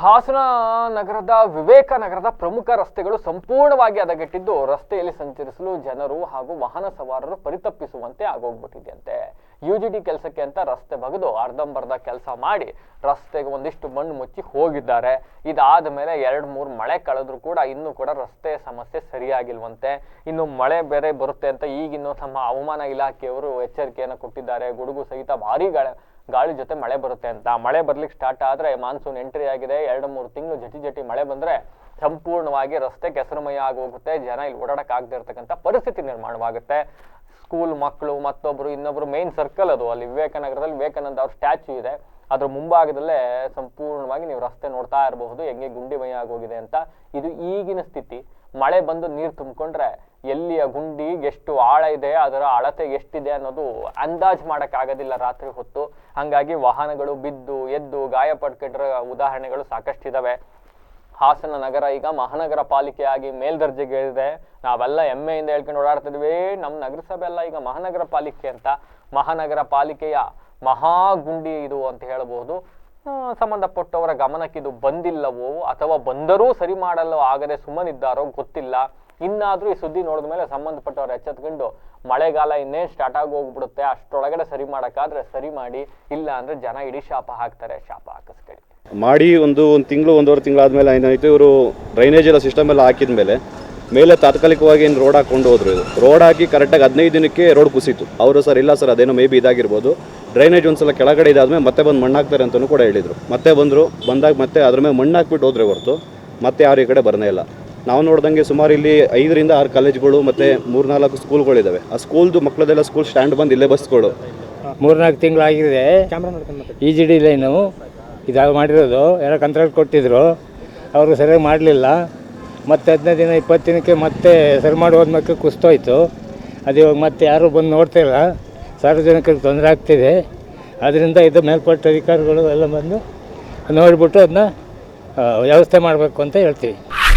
ಹಾಸನ ನಗರದ ವಿವೇಕ ನಗರದ ಪ್ರಮುಖ ರಸ್ತೆಗಳು ಸಂಪೂರ್ಣವಾಗಿ ಹದಗೆಟ್ಟಿದ್ದು, ರಸ್ತೆಯಲ್ಲಿ ಸಂಚರಿಸಲು ಜನರು ಹಾಗೂ ವಾಹನ ಸವಾರರು ಪರಿತಪ್ಪಿಸುವಂತೆ ಆಗೋಗ್ಬಿಟ್ಟಿದೆಯಂತೆ. ಯು ಜಿ ಡಿ ಕೆಲಸಕ್ಕೆ ಅಂತ ರಸ್ತೆ ಬಗೆದು ಅರ್ಧಂಬರ್ಧ ಕೆಲಸ ಮಾಡಿ ರಸ್ತೆಗೆ ಒಂದಿಷ್ಟು ಮಣ್ಣು ಮುಚ್ಚಿ ಹೋಗಿದ್ದಾರೆ. ಇದಾದ ಮೇಲೆ ಎರಡು ಮೂರು ಮಳೆ ಕಳೆದ್ರೂ ಕೂಡ ಇನ್ನೂ ಕೂಡ ರಸ್ತೆ ಸಮಸ್ಯೆ ಸರಿಯಾಗಿಲ್ವಂತೆ. ಇನ್ನು ಮಳೆ ಬೇರೆ ಬರುತ್ತೆ ಅಂತ ಈಗಿನ್ನು ನಮ್ಮ ಹವಾಮಾನ ಇಲಾಖೆಯವರು ಎಚ್ಚರಿಕೆಯನ್ನು ಕೊಟ್ಟಿದ್ದಾರೆ. ಗುಡುಗು ಸಹಿತ ಭಾರೀ ಗಾಳಿ ಜೊತೆ ಮಳೆ ಬರುತ್ತೆ ಅಂತ. ಮಳೆ ಬರ್ಲಿಕ್ಕೆ ಸ್ಟಾರ್ಟ್ ಆದ್ರೆ ಮಾನ್ಸೂನ್ ಎಂಟ್ರಿ ಆಗಿದೆ. ಎರಡು ಮೂರು ತಿಂಗಳು ಜಟಿ ಜಟಿ ಮಳೆ ಬಂದ್ರೆ ಸಂಪೂರ್ಣವಾಗಿ ರಸ್ತೆ ಕೆಸರುಮಯ ಆಗಿ ಹೋಗುತ್ತೆ ಜನ ಇಲ್ಲಿ ಓಡಾಡಕ್ ಆಗದೆ ಇರತಕ್ಕಂಥ ಪರಿಸ್ಥಿತಿ ನಿರ್ಮಾಣವಾಗುತ್ತೆ. ಸ್ಕೂಲ್ ಮಕ್ಕಳು ಮತ್ತೊಬ್ರು, ಇನ್ನೊಬ್ರು ಮೇನ್ ಸರ್ಕಲ್ ಅದು. ಅಲ್ಲಿ ವಿವೇಕಾನಗರದಲ್ಲಿ ವಿವೇಕಾನಂದ ಅವ್ರ ಸ್ಟ್ಯಾಚ್ಯೂ ಇದೆ. ಅದ್ರ ಮುಂಭಾಗದಲ್ಲೇ ಸಂಪೂರ್ಣವಾಗಿ ನೀವು ರಸ್ತೆ ನೋಡ್ತಾ ಇರಬಹುದು. ಹೆಂಗೆ ಗುಂಡಿಮಯ ಆಗೋಗಿದೆ ಅಂತ. ಇದು ಈಗಿನ ಸ್ಥಿತಿ. ಮಳೆ ಬಂದು ನೀರು ತುಂಬಿಕೊಂಡ್ರೆ ಎಲ್ಲಿಯ ಗುಂಡಿ ಎಷ್ಟು ಆಳ ಇದೆ, ಅದರ ಅಳತೆ ಎಷ್ಟಿದೆ ಅನ್ನೋದು ಅಂದಾಜ್ ಮಾಡೋಕ್ಕಾಗೋದಿಲ್ಲ ರಾತ್ರಿ ಹೊತ್ತು. ಹಂಗಾಗಿ ವಾಹನಗಳು ಬಿದ್ದು, ಎದ್ದು ಗಾಯ ಪಡ್ಕೊಂಡಿರೋ ಉದಾಹರಣೆಗಳು ಸಾಕಷ್ಟಿದಾವೆ. ಹಾಸನ ನಗರ ಈಗ ಮಹಾನಗರ ಪಾಲಿಕೆಯಾಗಿ ಮೇಲ್ದರ್ಜೆಗೆ ಇದೆ ನಾವೆಲ್ಲ ಹೆಮ್ಮೆಯಿಂದ ಹೇಳ್ಕೊಂಡು ಓಡಾಡ್ತಿದ್ವಿ ನಮ್ಮ ನಗರಸಭೆ ಎಲ್ಲ ಈಗ ಮಹಾನಗರ ಪಾಲಿಕೆ ಅಂತ. ಮಹಾನಗರ ಪಾಲಿಕೆಯ ಮಹಾ ಗುಂಡಿ ಇದು ಅಂತ ಹೇಳಬಹುದು ಸಂಬಂಧಪಟ್ಟವರ ಗಮನಕ್ಕೆ ಇದು ಬಂದಿಲ್ಲವೋ ಅಥವಾ ಬಂದರೂ ಸರಿ ಮಾಡಲು ಆಗದೆ ಸುಮ್ಮನಿದ್ದಾರೋ ಗೊತ್ತಿಲ್ಲ. ಇನ್ನಾದ್ರೂ ಈ ಸುದ್ದಿ ನೋಡಿದ ಮೇಲೆ ಸಂಬಂಧಪಟ್ಟವ್ರು ಎಚ್ಚೆತ್ಕೊಂಡು ಮಳೆಗಾಲ ಇನ್ನೇನು ಸ್ಟಾರ್ಟ್ ಆಗಿ ಹೋಗ್ಬಿಡುತ್ತೆ, ಅಷ್ಟರೊಳಗಡೆ ಸರಿ ಮಾಡೋಕ್ಕಾದ್ರೆ ಸರಿ ಮಾಡಿ, ಇಲ್ಲ ಅಂದ್ರೆ ಜನ ಇಡೀ ಶಾಪ ಹಾಕ್ತಾರೆ, ಶಾಪ ಹಾಕಿಸ್ಕೊಳ್ಳಿ. ಮಾಡಿ ಒಂದು ಒಂದು ತಿಂಗಳು, ಒಂದೂವರೆ ಆದಮೇಲೆ ಏನಾಯಿತು ಇವರು ಡ್ರೈನೇಜ್ ಎಲ್ಲ ಸಿಸ್ಟಮ್ ಎಲ್ಲ ಹಾಕಿದ ಮೇಲೆ ಮೇಲೆ ತಾತ್ಕಾಲಿಕವಾಗಿ ಏನು ರೋಡ್ ಹಾಕೊಂಡು ಹೋದ್ರು ಇದು ರೋಡ್ ಹಾಕಿ ಕರೆಕ್ಟಾಗಿ ಹದಿನೈದು ದಿನಕ್ಕೆ ರೋಡ್ ಕುಸಿತು. ಅವರು ಸರ್, ಇಲ್ಲ ಸರ್, ಅದೇನೋ ಮೇ ಬಿ ಇದಾಗಿರ್ಬೋದು. ಡ್ರೈನೇಜ್ ಒಂದ್ಸಲ ಕೆಳಗಡೆ ಇದಾದ್ಮೇಲೆ ಮತ್ತೆ ಬಂದು ಮಣ್ಣು ಹಾಕ್ತಾರೆ ಅಂತಲೂ ಕೂಡ ಹೇಳಿದರು. ಮತ್ತೆ ಬಂದರು, ಬಂದಾಗ ಮತ್ತೆ ಅದ್ರ ಮೇಲೆ ಮಣ್ಣು ಹಾಕ್ಬಿಟ್ಟು ಹೋದ್ರೆ ಹೊರತು, ಮತ್ತೆ ಯಾರು ಈ ಕಡೆ ಬರನೇ ಇಲ್ಲ. ನಾವು ನೋಡ್ದಂಗೆ ಸುಮಾರು ಇಲ್ಲಿ ಐದರಿಂದ ಆರು ಕಾಲೇಜ್ಗಳು ಮತ್ತು ಮೂರ್ನಾಲ್ಕು ಸ್ಕೂಲ್ಗಳಿದ್ದಾವೆ ಆ ಸ್ಕೂಲ್ದು ಮಕ್ಕಳದೆಲ್ಲ ಸ್ಕೂಲ್ ಸ್ಟ್ಯಾಂಡ್ ಬಂದು ಇಲ್ಲೇ ಬಸ್ಗಳು ಮೂರ್ನಾಲ್ಕು ತಿಂಗಳಾಗಿದೆ ಇ ಜಿ ಡಿ ಲೈನು ಇದಾಗ ಮಾಡಿರೋದು. ಯಾರೋ ಕಂತ್ರಾಕ್ಟ್ ಕೊಟ್ಟಿದ್ರು. ಅವರು ಸರಿಯಾಗಿ ಮಾಡಲಿಲ್ಲ. ಮತ್ತು ಹದಿನೈದು ದಿನ ಇಪ್ಪತ್ತು ದಿನಕ್ಕೆ ಮತ್ತೆ ಸರಿ ಮಾಡಿ ಹೋದ್ಮೇಲೆ ಕುಸ್ತೋಯ್ತು. ಅದು ಇವಾಗ ಮತ್ತೆ ಯಾರೂ ಬಂದು ನೋಡ್ತಿಲ್ಲ ಸಾರ್ವಜನಿಕರಿಗೆ ತೊಂದರೆ ಆಗ್ತಿದೆ. ಅದರಿಂದ ಇದು ಮೇಲ್ಪಟ್ಟ ಅಧಿಕಾರಿಗಳು ಎಲ್ಲ ಬಂದು ನೋಡಿಬಿಟ್ಟು ಅದನ್ನ ವ್ಯವಸ್ಥೆ ಮಾಡಬೇಕು ಅಂತ ಹೇಳ್ತೀವಿ.